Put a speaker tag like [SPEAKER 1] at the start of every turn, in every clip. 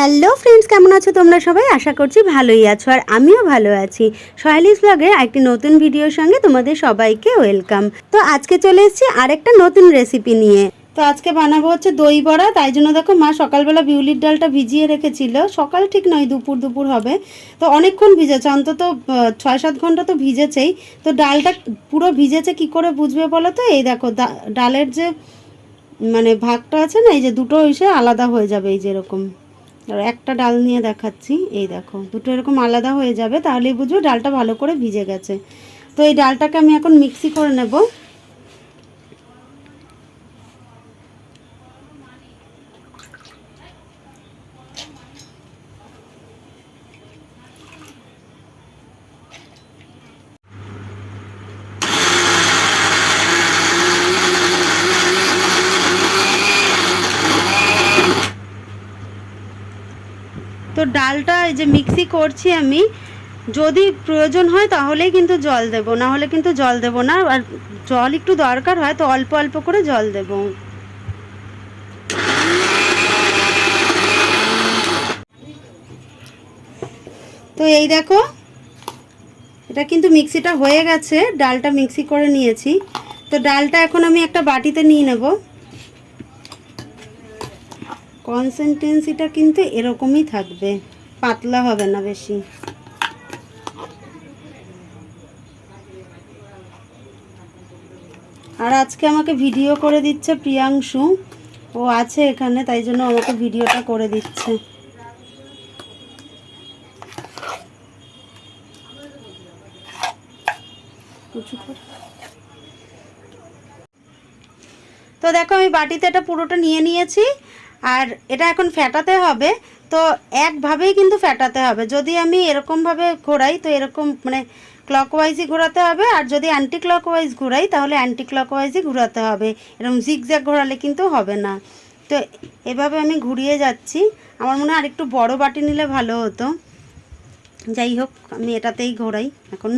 [SPEAKER 1] Hello friends কেমন আছো তোমরা সবাই? আশা করছি ভালোই আছো আর আমিও ভালো আছি। সয়ালিস ব্লগের একটি নতুন ভিডিওর সঙ্গে তোমাদের সবাইকে ওয়েলকাম। তো আজকে চলে এসেছি আরেকটা নতুন রেসিপি নিয়ে। তো আজকে বানাবো হচ্ছে দই বড়া। তাই জন্য দেখো মা সকালবেলা বিউলির ডালটা ভিজিয়ে রেখেছিল। সকাল ঠিক নয়, দুপুর দুপুর হবে। তো অনেকক্ষণ ভিজেছে, অন্তত ছয় সাত ঘণ্টা তো ভিজেছেই। তো ডালটা পুরো ভিজেছে, কি করে বুঝবে বলো তো? এই দেখো ডালের যে মানে ভাগটা আছে না, এই যে দুটো এসে আলাদা হয়ে যাবে, এই যেরকম। আর একটা ডাল নিয়ে দেখাচ্ছি। এই দেখো, দুটো এরকম আলাদা হয়ে যাবে। তাহলেই বুঝব ডালটা ভালো করে ভিজে গেছে। তো এই ডালটাকে আমি এখন মিক্সি করে নেব। ডালটা এই যে মিক্সি করছি আমি, যদি প্রয়োজন হয় তাহলেই কিন্তু জল দেব, না হলে কিন্তু জল দেব না, আর জল একটু দরকার হয় তো অল্প অল্প করে জল দেব। তো এই দেখো, এটা কিন্তু মিক্সিটা হয়ে গেছে, ডালটা মিক্সি করে নিয়েছি। তো ডালটা এখন আমি একটা বাটিতে নিয়ে নেব। কনসিস্টেন্সিটা কিন্তু এরকমই থাকবে। পাতলা হবে না বেশি। আর আজকে আমাকে ভিডিও করে দিচ্ছে প্রিয়াংশু। ও আছে এখানে, তাই জন্য আমাকে ভিডিওটা করে দিচ্ছে। তো দেখো আমি বাটিতে এটা পুরোটা নিয়ে নিয়েছি। আর এটা এখন ফেটাতে হবে, তো একভাবেই কিন্তু ফেটাতে হবে। যদি আমি এরকমভাবে ঘোরাই, তো এরকম মানে ক্লকওয়াইজই ঘোরাতে হবে, আর যদি অ্যান্টি ক্লকওয়াইজ ঘোরাই, তাহলে অ্যান্টি ক্লকওয়াইজই ঘোরাতে হবে। এরকম জিগজ্যাগ ঘোরালে কিন্তু হবে না। তো এভাবে আমি ঘুরিয়ে যাচ্ছি। আমার মনে হয় আরেকটু বড় বাটি নিলে ভালো হতো। যাই হোক, আমি এটাতেই ঘোরাই এখন।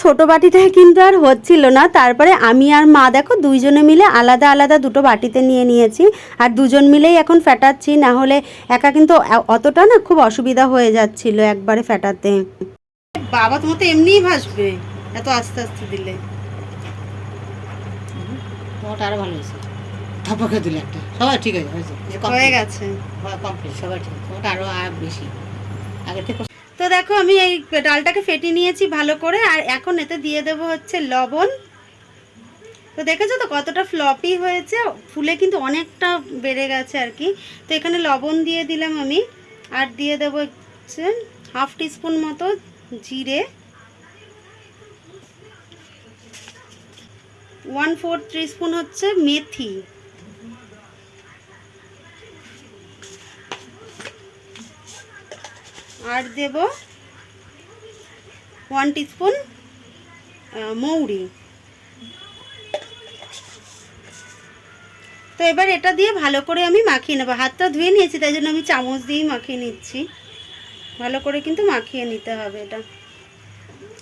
[SPEAKER 1] ছোট বাটিটায় কিন্তু আর হচ্ছিল না। তারপরে আমি আর মা দেখো দুইজনে মিলে আলাদা আলাদা দুটো বাটিতে নিয়ে নিয়েছি। আর দুজন মিলেই এখন ফেটাচ্ছি না হলে একা কিন্তু অতটা না খুব অসুবিধা হয়ে যাচ্ছিল একবারে ফেটাতে। বাবা তোমার তো এমনিই ভাসবে এত আস্তে আস্তে দিলে।
[SPEAKER 2] তোমারটা আরও ভালো হয়েছে। ধাপাকে দিলে একটা। সবাই ঠিক আছে হয়েছে।
[SPEAKER 1] হয়ে গেছে।
[SPEAKER 2] কমপ্লিট সবাই ঠিক তোমারটা আরও আর বেশি। আগে থেকে
[SPEAKER 1] তো দেখো, আমি এই ডালটাকে ফেটিয়ে নিয়েছি ভালো করে, আর এখন এতে দিয়ে দেবো হচ্ছে লবণ। তো দেখেছ তো কতটা ফ্লপি হয়েছে? ফুলে কিন্তু অনেকটা বেড়ে গেছে আর কি। তো এখানে লবণ দিয়ে দিলাম আমি, আর দিয়ে দেবো হচ্ছে হাফ টিস্পুন মতো জিরে। ওয়ান ফোর স্পুন হচ্ছে মেথি। আর দেব ওয়ান টিস্পুন মৌরি। তো এবার এটা দিয়ে ভালো করে আমি মাখিয়ে নেব। হাতটা ধুয়ে নিয়েছি, তাই জন্য আমি চামচ দিয়েই মাখিয়ে নিচ্ছি। ভালো করে কিন্তু মাখিয়ে নিতে হবে এটা।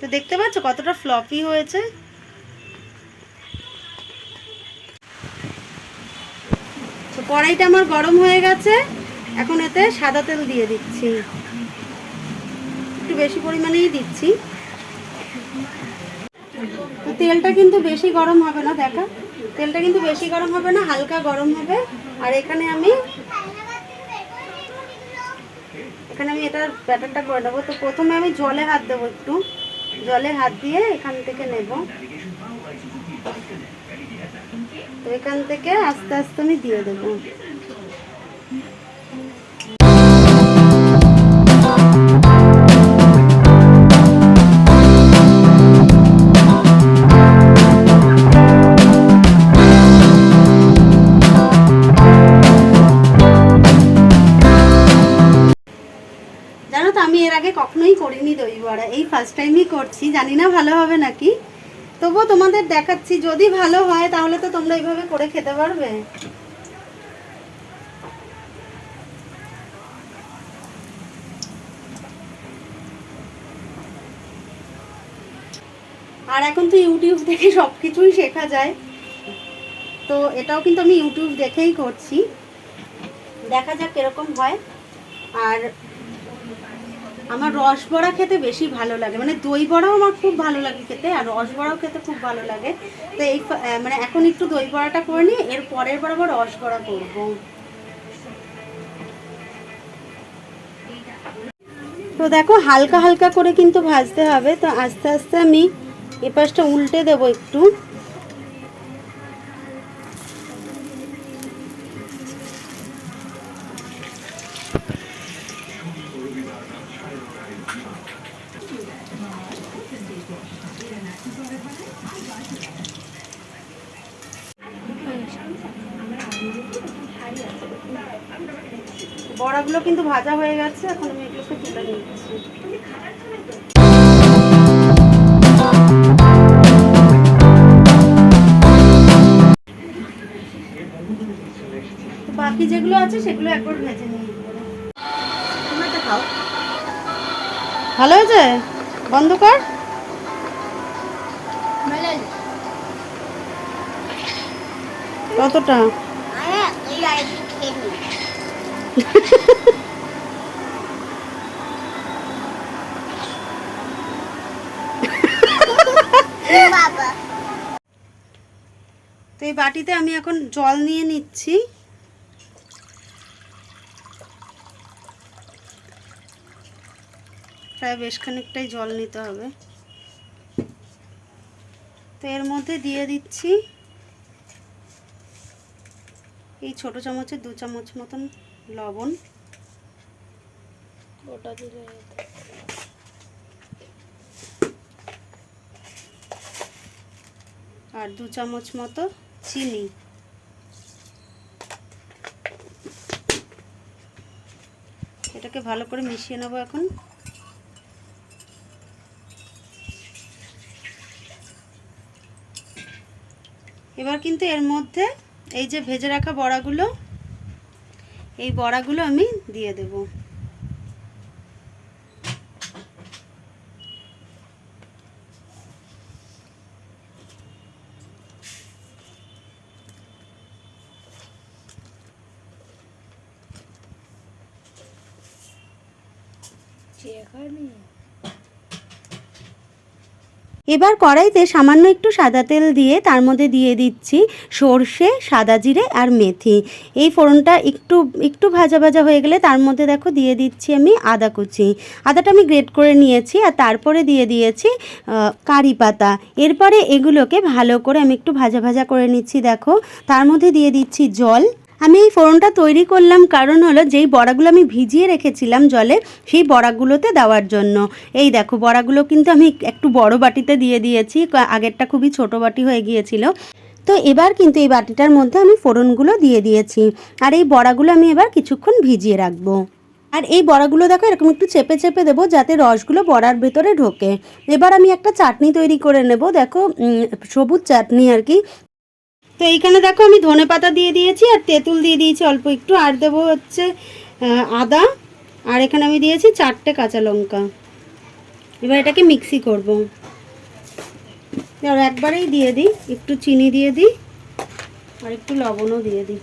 [SPEAKER 1] তো দেখতে পাচ্ছ কতটা ফ্লপি হয়েছে। তো কড়াইটা আমার গরম হয়ে গেছে। এখন এতে সাদা তেল দিয়ে দিচ্ছি। একটু বেশি পরিমাণেই দিচ্ছি। তেলটা কিন্তু বেশি গরম হবে না, দেখা। তেলটা কিন্তু বেশি গরম হবে না, হালকা গরম হবে। আর এখানে আমি এখানে আমি এটার ব্যাটারটা করে নেব। তো প্রথমে আমি জলে হাত দেবো একটু। জলে হাত দিয়ে এখান থেকে নেব। তো এখান থেকে আস্তে আস্তে আমি দিয়ে দেবো। আগে কখনোই করিনি দই বড়া এই ফার্স্ট টাইমই করছি। জানি না ভালো হবে নাকি? তবুও তোমাদের দেখাচ্ছি। যদি ভালো হয়, তাহলে তো তোমরা এইভাবে করে খেতে পারবে। আর এখন তো ইউটিউব থেকে সব কিছুই শেখা যায়। তো এটাও কিন্তু আমি ইউটিউব দেখেই করছি। দেখা যাক কীরকম হয়। আর আমার রস বড়া খেতে বেশি ভালো লাগে। মানে দই বড়াও আমার খুব ভালো লাগে খেতে, আর রস বড়াও খেতে খুব ভালো লাগে। তো এই মানে এখন একটু দই বড়াটা করে নিই, এর পরের বার আবার রস বড়া করব। তো দেখো, হালকা হালকা করে কিন্তু ভাজতে হবে। তো আস্তে আস্তে আমি এ পাশটা উল্টে দেবো একটু। বড়াগুলো কিন্তু ভাজা হয়ে গেছে, এখন আমি এগুলোকে তুলে নিচ্ছি। বাকি যেগুলো আছে, সেগুলো একবার ভেজে নিই। ভালো হয়েছে? বন্ধ কর। কতটা? তো এই বাটিতে আমি এখন জল নিয়ে নিচ্ছি। প্রায় বেশ খানিকটাই জল নিতে হবে। তো এর মধ্যে দিয়ে দিচ্ছি এই ছোট চামচের দু চামচ মতন লবণ।
[SPEAKER 3] ওটা দিলে
[SPEAKER 1] আর দু চামচ মতো চিনি। এটাকে ভালো করে মিশিয়ে নেব এখন। এবার কিন্তু এর মধ্যে এই যে ভেজে রাখা বড়াগুলো এই বড়াগুলো আমি দিয়ে দেবো।
[SPEAKER 3] যেখানে
[SPEAKER 1] এবার কড়াইতে সামান্য একটু সাদা তেল দিয়ে তার মধ্যে দিয়ে দিচ্ছি সর্ষে, সাদা জিরে আর মেথি। এই ফোড়নটা একটু একটু ভাজা ভাজা হয়ে গেলে তার মধ্যে দেখো দিয়ে দিচ্ছি আমি আদা কুচি। আদাটা আমি গ্রেট করে নিয়েছি আর তারপরে দিয়ে দিয়েছি কারি পাতা। এরপরে এগুলোকে ভালো করে আমি একটু ভাজা ভাজা করে নিচ্ছি, দেখো। তার মধ্যে দিয়ে দিচ্ছি জল আমি এই ফোড়নটা তৈরি করলাম কারণ হলো যেই বড়াগুলো আমি ভিজিয়ে রেখেছিলাম জলে, সেই বড়াগুলোতে দেওয়ার জন্য। এই দেখো, বড়াগুলো কিন্তু আমি একটু বড় বাটিতে দিয়ে দিয়েছি আগেরটা খুবই ছোট বাটি হয়ে গিয়েছিল। তো এবার কিন্তু এই বাটিটার মধ্যে আমি ফোড়নগুলো দিয়ে দিয়েছি। আর এই বড়াগুলো আমি এবার কিছুক্ষণ ভিজিয়ে রাখব। আর এই বড়াগুলো দেখো, এরকম একটু চেপে চেপে দেবো যাতে রসগুলো বড়ার ভেতরে ঢোকে। এবার আমি একটা চাটনি তৈরি করে নেব। দেখো সবুজ চাটনি আর কি। তো এইখানে দেখো আমি ধনে পাতা দিয়ে দিয়েছি আর তেঁতুল দিয়ে দিয়েছি, অল্প একটু। আর দেবো হচ্ছে আদা। আর এখানে আমি দিয়েছি চারটে কাঁচা লঙ্কা। এবার এটাকে মিক্সি করব। আর একবারেই দিয়ে দিই, একটু চিনি দিয়ে দিই, আর একটু লবণও দিয়ে দিই।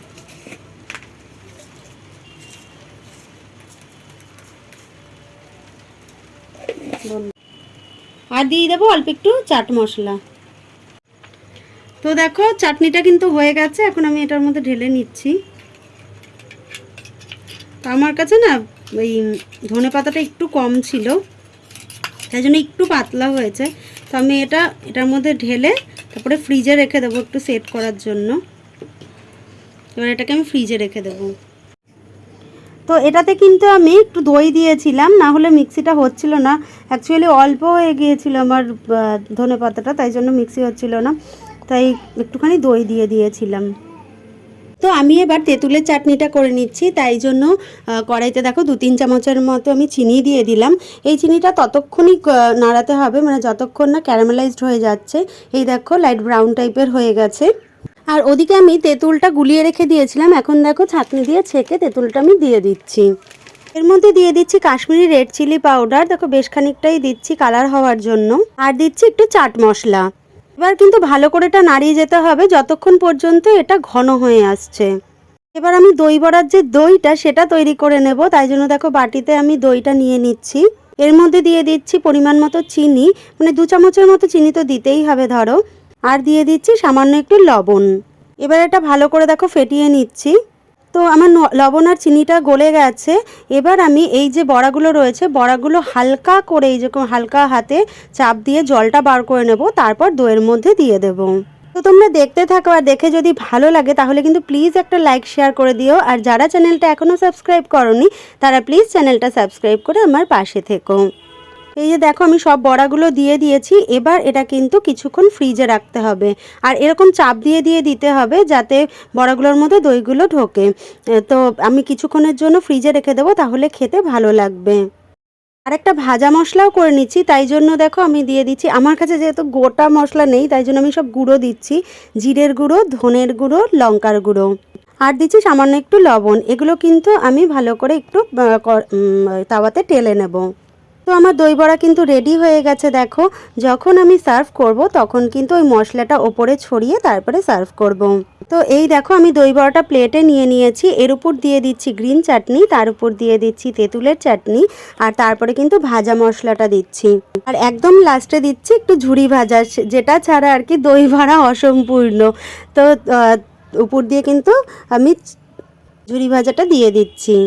[SPEAKER 1] আর দিয়ে দেবো অল্প একটু চাট মশলা। তো দেখো, চাটনিটা কিন্তু হয়ে গেছে। এখন আমি এটার মধ্যে ঢেলে নিচ্ছি। আমার কাছে না, ওই ধনে পাতাটা একটু কম ছিল। তাই জন্য একটু পাতলা হয়েছে। তো আমি এটা, এটার মধ্যে ঢেলে তারপরে ফ্রিজে রেখে দেবো একটু সেট করার জন্য। এবার এটাকে আমি ফ্রিজে রেখে দেবো। তো এটাতে কিন্তু আমি একটু দই দিয়েছিলাম, না হলে মিক্সিটা হচ্ছিল না। অ্যাকচুয়ালি অল্প হয়ে গিয়েছিল আমার ধনে পাতাটা, তাই জন্য মিক্সি হচ্ছিল না। তাই একটুখানি দই দিয়ে দিয়েছিলাম। তো আমি এবার তেঁতুলের চাটনিটা করে নিচ্ছি, তাই জন্য কড়াইতে দেখো দু তিন চামচের মতো আমি চিনি দিয়ে দিলাম। এই চিনিটা ততক্ষণই নাড়াতে হবে মানে যতক্ষণ না ক্যারামেলাইজড হয়ে যাচ্ছে। এই দেখো লাইট ব্রাউন টাইপের হয়ে গেছে। আর ওদিকে আমি তেঁতুলটা গুলিয়ে রেখে দিয়েছিলাম, এখন দেখো ছাঁকনি দিয়ে ছেঁকে তেঁতুলটা আমি দিয়ে দিচ্ছি। এর মধ্যে দিয়ে দিচ্ছি কাশ্মীরি রেড চিলি পাউডার দেখো বেশ খানিকটাই দিচ্ছি কালার হওয়ার জন্য। আর দিচ্ছি একটু চাট মশলা। এবার কিন্তু ভালো করে এটা নাড়িয়ে যেতে হবে যতক্ষণ পর্যন্ত এটা ঘন হয়ে আসছে। এবার আমি দই বড়ার যে দইটা সেটা তৈরি করে নেব, তাই জন্য দেখো বাটিতে আমি দইটা নিয়ে নিচ্ছি। এর মধ্যে দিয়ে দিচ্ছি পরিমাণ মতো চিনি মানে দু চামচের মতো চিনি তো দিতেই হবে ধরো। আর দিয়ে দিচ্ছি সামান্য একটু লবণ। এবার এটা ভালো করে দেখো ফেটিয়ে নিচ্ছি। তো আমার লবণ আর চিনিটা গলে গেছে। এবার আমি এই যে বড়াগুলো রয়েছে, বড়াগুলো হালকা করে এই যেরকম হালকা হাতে চাপ দিয়ে জলটা বার করে নেব, তারপর দইয়ের মধ্যে দিয়ে দেব। তো তোমরা দেখতে থাকো আর দেখে যদি ভালো লাগে, তাহলে কিন্তু প্লিজ একটা লাইক, শেয়ার করে দিও। আর যারা চ্যানেলটা এখনও সাবস্ক্রাইব করনি, তারা প্লিজ চ্যানেলটা সাবস্ক্রাইব করে আমার পাশে থেকো। এই যে দেখো, আমি সব বড়াগুলো দিয়ে দিয়েছি। এবার এটা কিন্তু কিছুক্ষণ ফ্রিজে রাখতে হবে। আর এরকম চাপ দিয়ে দিয়ে দিতে হবে যাতে বড়াগুলোর মধ্যে দইগুলো ঢোকে। তো আমি কিছুক্ষণের জন্য ফ্রিজে রেখে দেবো, তাহলে খেতে ভালো লাগবে। আর একটা ভাজা মশলাও করে নিচ্ছি, তাই জন্য দেখো আমি দিয়ে দিচ্ছি। আমার কাছে যেহেতু গোটা মশলা নেই, তাই জন্য আমি সব গুঁড়ো দিচ্ছি। জিরের গুঁড়ো, ধনের গুঁড়ো, লঙ্কার গুঁড়ো। আর দিচ্ছি সামান্য একটু লবণ। এগুলো কিন্তু আমি ভালো করে একটু তাওয়াতে টেলে নেব। তো আমার দই বড়া কিন্তু রেডি হয়ে গেছে, দেখো। যখন আমি সার্ভ করব, তখন কিন্তু ওই মশলাটা ওপরে ছড়িয়ে তারপরে সার্ভ করব। তো এই দেখো, আমি দই বড়াটা প্লেটে নিয়ে নিয়েছি। এর উপর দিয়ে দিচ্ছি গ্রিন চাটনি তার উপর দিয়ে দিচ্ছি তেঁতুলের চাটনি আর তারপরে কিন্তু ভাজা মশলাটা দিচ্ছি। আর একদম লাস্টে দিচ্ছি একটু ঝুড়ি ভাজা, যেটা ছাড়া আর কি দই বড়া অসম্পূর্ণ। তো উপর দিয়ে কিন্তু আমি ঝুড়ি ভাজাটা দিয়ে দিচ্ছি।